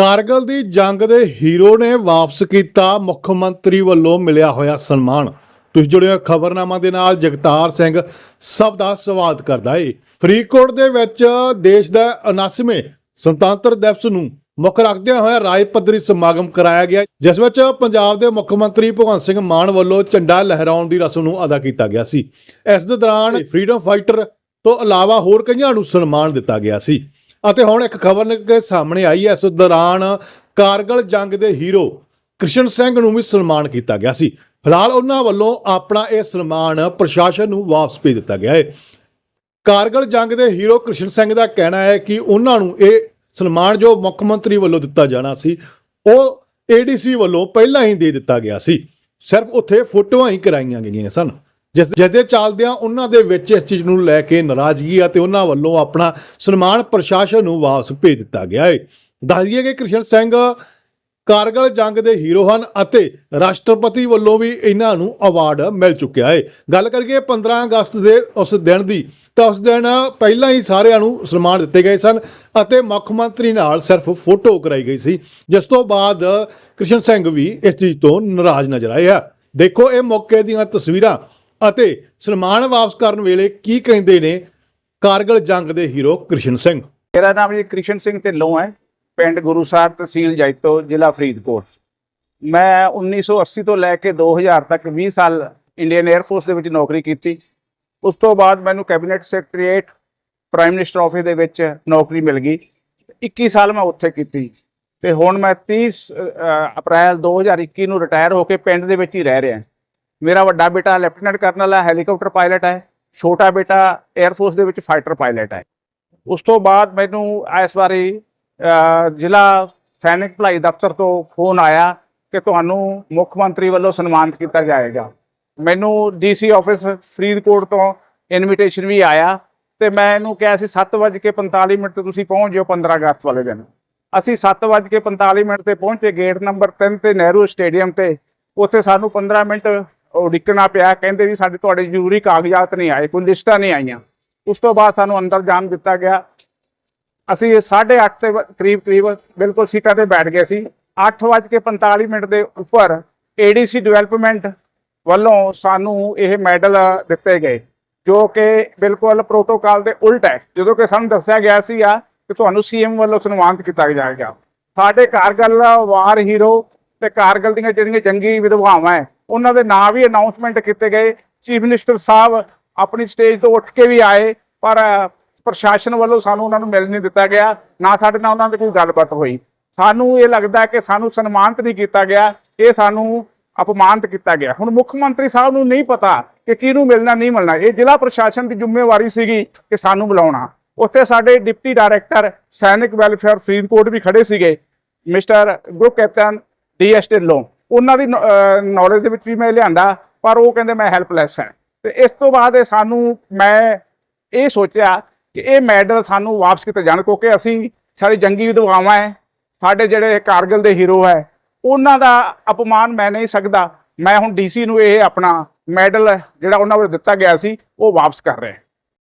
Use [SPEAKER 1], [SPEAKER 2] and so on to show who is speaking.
[SPEAKER 1] ਕਾਰਗਲ ਦੀ ਜੰਗ ਦੇ ਹੀਰੋ ਨੇ ਵਾਪਸ ਕੀਤਾ ਮੁੱਖ ਮੰਤਰੀ ਵੱਲੋਂ ਮਿਲਿਆ ਹੋਇਆ ਸਨਮਾਨ। ਤੁਸੀਂ ਜੁੜਿਓ ਖਬਰਨਾਮਾ ਦੇ ਨਾਲ, ਜਗਤਾਰ ਸਿੰਘ ਸਭ ਦਾ ਸਵਾਗਤ ਕਰਦਾ ਏ। ਫਰੀਦਕੋਟ ਦੇ ਵਿੱਚ ਦੇਸ਼ ਦਾ 79ਵੇਂ ਸੁਤੰਤਰ ਦਿਵਸ ਨੂੰ ਮੁੱਖ ਰੱਖਦਿਆਂ ਹੋਇਆ ਰਾਜ ਪੱਧਰੀ ਸਮਾਗਮ ਕਰਾਇਆ ਗਿਆ। ਜਿਸ ਵਿੱਚ ਪੰਜਾਬ ਦੇ ਮੁੱਖ ਮੰਤਰੀ ਭਗਵੰਤ ਸਿੰਘ ਮਾਨ ਵੱਲੋਂ ਝੰਡਾ ਲਹਿਰਾਉਣ ਦੀ ਰਸਮ ਨੂੰ ਅਦਾ ਕੀਤਾ ਗਿਆ ਸੀ। ਇਸ ਦੇ ਦੌਰਾਨ ਫਰੀडम ਫਾਈਟਰ ਤੋਂ ਇਲਾਵਾ ਹੋਰ ਕਈਆਂ ਨੂੰ ਸਨਮਾਨ ਦਿੱਤਾ ਗਿਆ ਸੀ। ਅਤੇ ਹੁਣ ਇੱਕ ਖਬਰ ਨਿਕਲ ਕੇ ਸਾਹਮਣੇ ਆਈ ਹੈ। ਇਸ ਦੌਰਾਨ ਕਾਰਗਲ ਜੰਗ ਦੇ ਹੀਰੋ ਕ੍ਰਿਸ਼ਨ ਸਿੰਘ ਨੂੰ ਵੀ ਸਨਮਾਨ ਕੀਤਾ ਗਿਆ ਸੀ। ਫਿਲਹਾਲ ਉਹਨਾਂ ਵੱਲੋਂ ਆਪਣਾ ਇਹ ਸਨਮਾਨ ਪ੍ਰਸ਼ਾਸਨ ਨੂੰ ਵਾਪਸ ਭੇਜ ਦਿੱਤਾ ਗਿਆ ਹੈ। ਕਾਰਗਲ ਜੰਗ ਦੇ ਹੀਰੋ ਕ੍ਰਿਸ਼ਨ ਸਿੰਘ ਦਾ ਕਹਿਣਾ ਹੈ ਕਿ ਉਹਨਾਂ ਨੂੰ ਇਹ ਸਨਮਾਨ ਜੋ ਮੁੱਖ ਮੰਤਰੀ ਵੱਲੋਂ ਦਿੱਤਾ ਜਾਣਾ ਸੀ, ਉਹ ਏਡੀਸੀ ਵੱਲੋਂ ਪਹਿਲਾਂ ਹੀ ਦੇ ਦਿੱਤਾ ਗਿਆ ਸੀ। ਸਿਰਫ ਉੱਥੇ ਫੋਟੋਆਂ ਹੀ ਕਰਾਈਆਂ ਗਈਆਂ ਸਨ। ਜਿਸ ਜਿਸ ਦੇ ਚੱਲਦਿਆਂ ਉਹਨਾਂ ਦੇ ਵਿੱਚ ਇਸ ਚੀਜ਼ ਨੂੰ ਲੈ ਕੇ ਨਾਰਾਜ਼ਗੀ ਆ ਤੇ ਉਹਨਾਂ ਵੱਲੋਂ ਆਪਣਾ ਸਨਮਾਨ ਪ੍ਰਸ਼ਾਸਨ ਨੂੰ ਵਾਪਸ ਭੇਜ ਦਿੱਤਾ ਗਿਆ ਹੈ ਦੱਸ ਦਈਏ ਕਿ ਕ੍ਰਿਸ਼ਨ ਸਿੰਘ ਕਾਰਗਲ ਜੰਗ ਦੇ ਹੀਰੋ ਹਨ ਅਤੇ ਰਾਸ਼ਟਰਪਤੀ ਵੱਲੋਂ ਵੀ ਇਹਨਾਂ ਨੂੰ ਅਵਾਰਡ ਮਿਲ ਚੁੱਕਿਆ ਹੈ ਗੱਲ ਕਰੀਏ 15 ਅਗਸਤ ਦੇ ਉਸ ਦਿਨ ਦੀ, ਤਾਂ ਉਸ ਦਿਨ ਪਹਿਲਾਂ ਹੀ ਸਾਰਿਆਂ ਨੂੰ ਸਨਮਾਨ ਦਿੱਤੇ ਗਏ ਸਨ ਅਤੇ ਮੁੱਖ ਮੰਤਰੀ ਨਾਲ ਸਿਰਫ ਫੋਟੋ ਕਰਾਈ ਗਈ ਸੀ, ਜਿਸ ਤੋਂ ਬਾਅਦ ਕ੍ਰਿਸ਼ਨ ਸਿੰਘ ਵੀ ਇਸ ਚੀਜ਼ ਤੋਂ ਨਾਰਾਜ਼ ਨਜ਼ਰ ਆਏ ਆ। ਦੇਖੋ ਇਹ ਮੌਕੇ ਦੀਆਂ ਤਸਵੀਰਾਂ। ਅਤੇ ਸਨਮਾਨ ਵਾਪਸ ਕਰਨ ਵੇਲੇ ਕੀ ਕਹਿੰਦੇ ਨੇ ਕਾਰਗਲ ਜੰਗ ਦੇ ਹੀਰੋ ਕ੍ਰਿਸ਼ਨ ਸਿੰਘ?
[SPEAKER 2] ਮੇਰਾ ਨਾਮ ਜੀ ਕ੍ਰਿਸ਼ਨ ਸਿੰਘ ਢਿੱਲੋਂ ਹੈ ਪਿੰਡ ਗੁਰੂ ਸਾਹਿਬ ਤਹਿਸੀਲ ਜੈਤੋ ਜ਼ਿਲ੍ਹਾ ਫਰੀਦਕੋਟ। ਮੈਂ 1980 ਤੋਂ ਲੈ ਕੇ 2000 ਤੱਕ 20 ਸਾਲ ਇੰਡੀਅਨ 에ਅਰ ਫੋਰਸ ਦੇ ਵਿੱਚ ਨੌਕਰੀ ਕੀਤੀ। ਉਸ ਤੋਂ ਬਾਅਦ ਮੈਨੂੰ cabinet secretariat prime minister office ਦੇ ਵਿੱਚ ਨੌਕਰੀ ਮਿਲ ਗਈ। 21 ਸਾਲ ਮੈਂ ਉੱਥੇ ਕੀਤੀ ਤੇ ਹੁਣ ਮੈਂ 30 ਅ, ਅਪ੍ਰੈਲ 2021 ਨੂੰ ਰਿਟਾਇਰ ਹੋ ਕੇ ਪਿੰਡ ਦੇ ਵਿੱਚ ਹੀ ਰਹਿ ਰਿਹਾ। ਮੇਰਾ ਵੱਡਾ ਬੇਟਾ ਲੈਫਟੀਨੈਂਟ ਕਰਨਲ ਹੈ, ਹੈਲੀਕਾਪਟਰ ਪਾਇਲਟ ਹੈ, ਛੋਟਾ ਬੇਟਾ 에ਅਰ ਫੋਰਸ ਦੇ ਵਿੱਚ ਫਾਈਟਰ ਪਾਇਲਟ ਹੈ। ਉਸ ਤੋਂ ਬਾਅਦ ਮੈਨੂੰ ਇਸ ਵਾਰੀ ਜ਼ਿਲ੍ਹਾ ਸੈਨਿਕ ਭਲਾਈ ਦਫ਼ਤਰ ਤੋਂ ਫੋਨ ਆਇਆ ਕਿ ਤੁਹਾਨੂੰ ਮੁੱਖ ਮੰਤਰੀ ਵੱਲੋਂ ਸਨਮਾਨਿਤ ਕੀਤਾ ਜਾਏਗਾ। ਮੈਨੂੰ ਡੀਸੀ ਆਫਿਸ ਫਰੀਦਕੋਟ ਤੋਂ ਇਨਵੀਟੇਸ਼ਨ ਵੀ ਆਇਆ ਤੇ ਮੈਂ ਇਹਨੂੰ ਕਿਹਾ ਸੀ 7:45 ਮਿੰਟ ਤੇ ਤੁਸੀਂ ਪਹੁੰਚ ਜਿਓ 15 ਅਗਸਤ ਵਾਲੇ ਦਿਨ। ਅਸੀਂ 7:45 ਮਿੰਟ ਤੇ ਪਹੁੰਚੇ, ਗੇਟ ਨੰਬਰ 3 ਤੇ ਨਹਿਰੂ ਸਟੇਡੀਅਮ ਤੇ। ਉੱਥੇ ਸਾਨੂੰ 15 ਮਿੰਟ ਉਡੀਕਣਾ ਪਿਆ, ਕਹਿੰਦੇ ਵੀ ਸਾਡੇ ਤੁਹਾਡੇ ਜ਼ਰੂਰੀ ਕਾਗਜ਼ਾਤ ਨਹੀਂ ਆਏ, ਕੋਈ ਲਿਸਟਾਂ ਨਹੀਂ ਆਈਆਂ। ਉਸ ਤੋਂ ਬਾਅਦ ਸਾਨੂੰ ਅੰਦਰ ਜਾਣ ਦਿੱਤਾ ਗਿਆ। ਅਸੀਂ 8:30 ਤੇ ਵ- ਕਰੀਬ ਕਰੀਬ ਬਿਲਕੁਲ ਸੀਟਾਂ ਤੇ ਬੈਠ ਗਏ ਸੀ। 8:45 ਮਿੰਟ ਦੇ ਉੱਪਰ ਏਡੀਸੀ ਡਿਵੈਲਪਮੈਂਟ ਵੱਲੋਂ ਸਾਨੂੰ ਇਹ ਮੈਡਲ ਦਿੱਤੇ ਗਏ, ਜੋ ਕਿ ਬਿਲਕੁਲ ਪ੍ਰੋਟੋਕਾਲ ਦੇ ਉਲਟ ਹੈ। ਜਦੋਂ ਕਿ ਸਾਨੂੰ ਦੱਸਿਆ ਗਿਆ ਸੀ ਆ ਕਿ ਤੁਹਾਨੂੰ ਸੀਐਮ ਵੱਲੋਂ ਸਨਮਾਨਿਤ ਕੀਤਾ ਜਾਏਗਾ। ਸਾਡੇ ਕਾਰਗਲ ਵਾਰ ਹੀਰੋ ਤੇ ਕਾਰਗਲ ਦੀਆਂ ਜਿਹੜੀਆਂ ਜੰਗੀ ਵਿਧਵਾਵਾਂ ਹੈ ਉਹਨਾਂ ਦੇ ਨਾਂ ਵੀ ਅਨਾਉਂਸਮੈਂਟ ਕੀਤੇ ਗਏ। ਚੀਫ ਮਿਨਿਸਟਰ ਸਾਹਿਬ ਆਪਣੀ ਸਟੇਜ ਤੋਂ ਉੱਠ ਕੇ ਵੀ ਆਏ, ਪਰ ਪ੍ਰਸ਼ਾਸਨ ਵੱਲੋਂ ਸਾਨੂੰ ਉਹਨਾਂ ਨੂੰ ਮਿਲ ਨਹੀਂ ਦਿੱਤਾ ਗਿਆ, ਨਾ ਸਾਡੇ ਨਾਲ ਉਹਨਾਂ ਦੀ ਕੋਈ ਗੱਲਬਾਤ ਹੋਈ। ਸਾਨੂੰ ਇਹ ਲੱਗਦਾ ਕਿ ਸਾਨੂੰ ਸਨਮਾਨਿਤ ਨਹੀਂ ਕੀਤਾ ਗਿਆ, ਇਹ ਸਾਨੂੰ ਅਪਮਾਨਿਤ ਕੀਤਾ ਗਿਆ। ਹੁਣ ਮੁੱਖ ਮੰਤਰੀ ਸਾਹਿਬ ਨੂੰ ਨਹੀਂ ਪਤਾ ਕਿ ਕਿਹਨੂੰ ਮਿਲਣਾ, ਨਹੀਂ ਮਿਲਣਾ। ਇਹ ਜ਼ਿਲ੍ਹਾ ਪ੍ਰਸ਼ਾਸਨ ਦੀ ਜ਼ਿੰਮੇਵਾਰੀ ਸੀਗੀ ਕਿ ਸਾਨੂੰ ਬੁਲਾਉਣਾ ਉੱਥੇ ਸਾਡੇ ਡਿਪਟੀ ਡਾਇਰੈਕਟਰ ਸੈਨਿਕ ਵੈਲਫੇਅਰ ਫਰੀਦਕੋਟ ਵੀ ਖੜੇ ਸੀਗੇ। Mister group captain DS Dhillon. ਉਹਨਾਂ ਦੀ ਨੌਲੇਜ ਦੇ ਵਿੱਚ ਵੀ ਮੈਂ ਲਿਆਂਦਾ, ਪਰ ਉਹ ਕਹਿੰਦੇ ਮੈਂ ਹੈਲਪਲੈਸ ਹਾਂ। ਤੇ ਇਸ ਤੋਂ ਬਾਅਦ ਇਹ ਸਾਨੂੰ, ਮੈਂ ਇਹ ਸੋਚਿਆ ਕਿ ਇਹ ਮੈਡਲ ਸਾਨੂੰ ਵਾਪਸ ਕੀਤੇ ਜਾਣ, ਕਿਉਂਕਿ ਅਸੀਂ ਸਾਡੇ ਜੰਗੀ ਵਿਧਵਾਵਾਂ ਹੈ, ਸਾਡੇ ਜਿਹੜੇ ਕਾਰਗਿਲ ਦੇ ਹੀਰੋ ਹੈ, ਉਹਨਾਂ ਦਾ ਅਪਮਾਨ ਮੈਂ ਨਹੀਂ ਸਕਦਾ। ਮੈਂ ਹੁਣ ਡੀਸੀ ਨੂੰ ਇਹ ਆਪਣਾ ਮੈਡਲ ਜਿਹੜਾ ਉਹਨਾਂ ਵੱਲੋਂ ਦਿੱਤਾ ਗਿਆ ਸੀ, ਉਹ ਵਾਪਸ ਕਰ ਰਿਹਾ।